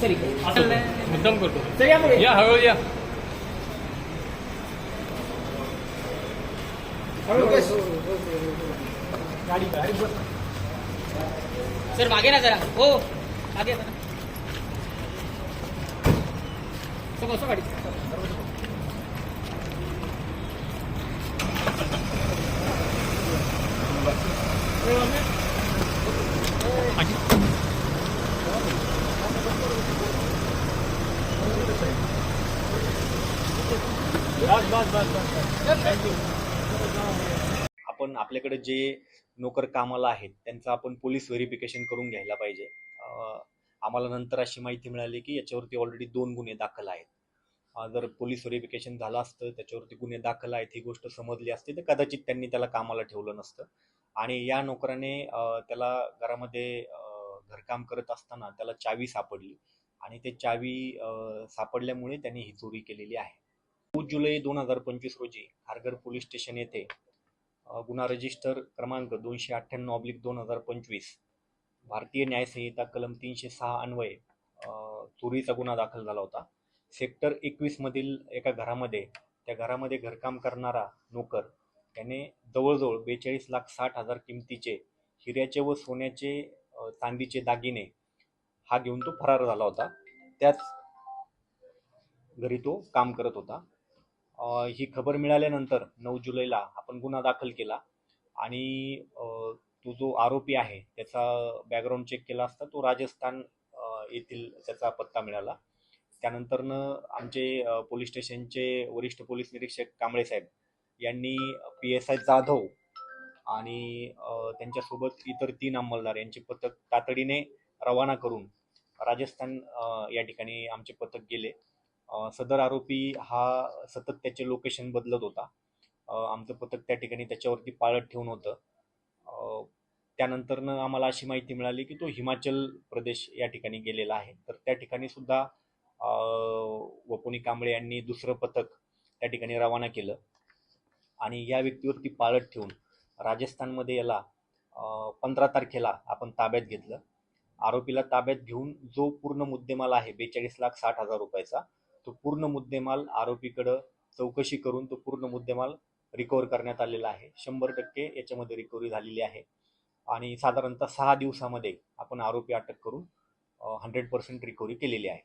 Sir इकडे. मुद्दाम करतो सर या पुढे. या हळू या सर मागे ना जरा हो मागे या सर बसो गाडी आपण आपल्याकडे जे नोकर कामाला आहेत त्यांचं आपण पोलीस व्हेरिफिकेशन करून घ्यायला पाहिजे. आम्हाला नंतर अशी माहिती मिळाली की याच्यावरती ऑलरेडी दोन गुन्हे दाखल आहेत. जर पोलीस व्हेरिफिकेशन झालं असतं त्याच्यावरती गुन्हे दाखल आहेत ही गोष्ट समजली असती तर कदाचित त्यांनी त्याला कामाला ठेवलं नसतं. आणि या नोकराने त्याला घरामध्ये घरकाम करत असताना त्याला चावी सापडली. आणि ते चावी सापडल्यामुळे त्यांनी ही चोरी केलेली आहे. नऊ जुलै दोन हजार पंचवीस रोजी खारघर पोलीस स्टेशन येथे गुन्हा रजिस्टर क्रमांक दोनशे अठ्ठ्याण्णव ऑब्लिक दोन हजार पंचवीस भारतीय न्यायसंहिता कलम तीनशे सहा अन्वये चोरीचा गुन्हा दाखल झाला होता. सेक्टर एकवीसमधील एका घरामध्ये त्या घरामध्ये घरकाम करणारा नोकर त्याने जवळजवळ बेचाळीस लाख साठ हजार किमतीचे हिऱ्याचे व सोन्याचे चांदीचे दागिने हा घेऊन तो फरार झाला होता. त्याच घरी तो काम करत होता. ही खबर मिळाल्यानंतर नऊ जुलैला आपण गुन्हा दाखल केला. आणि तो जो आरोपी आहे त्याचा बॅकग्राऊंड चेक केला असता तो राजस्थान येथील त्याचा पत्ता मिळाला. त्यानंतरनं आमचे पोलीस स्टेशनचे वरिष्ठ पोलीस निरीक्षक कांबळे साहेब यांनी पी एस आय जाधव आणि त्यांच्यासोबत इतर तीन अंमलदार यांचे पथक तातडीने रवाना करून राजस्थान या ठिकाणी आमचे पथक गेले. सदर आरोपी हा सतत त्याचे लोकेशन बदलत होता. आमचं पथक त्या ठिकाणी त्याच्यावरती पाळत ठेवून होतं. त्यानंतरनं आम्हाला अशी माहिती मिळाली की तो हिमाचल प्रदेश या ठिकाणी गेलेला आहे. तर त्या ठिकाणी सुद्धा वपुनी कांबळे यांनी दुसरं पथक त्या ठिकाणी रवाना केलं. आणि या व्यक्तीवरती पाळत ठेवून राजस्थानमध्ये याला पंधरा तारखेला आपण ताब्यात घेतलं. आरोपीला ताब्यात घेऊन जो पूर्ण मुद्देमाल आहे बेचाळीस लाख साठ हजार रुपयाचा तो पूर्ण मुद्देमाल आरोपीकडं चौकशी करून तो पूर्ण मुद्देमाल रिकवर करण्यात आलेला आहे. शंभर टक्के याच्यामध्ये रिकव्हरी झालेली आहे. आणि साधारणतः सहा दिवसामध्ये आपण आरोपी अटक करून हंड्रेड पर्सेंट रिकव्हरी केलेली आहे.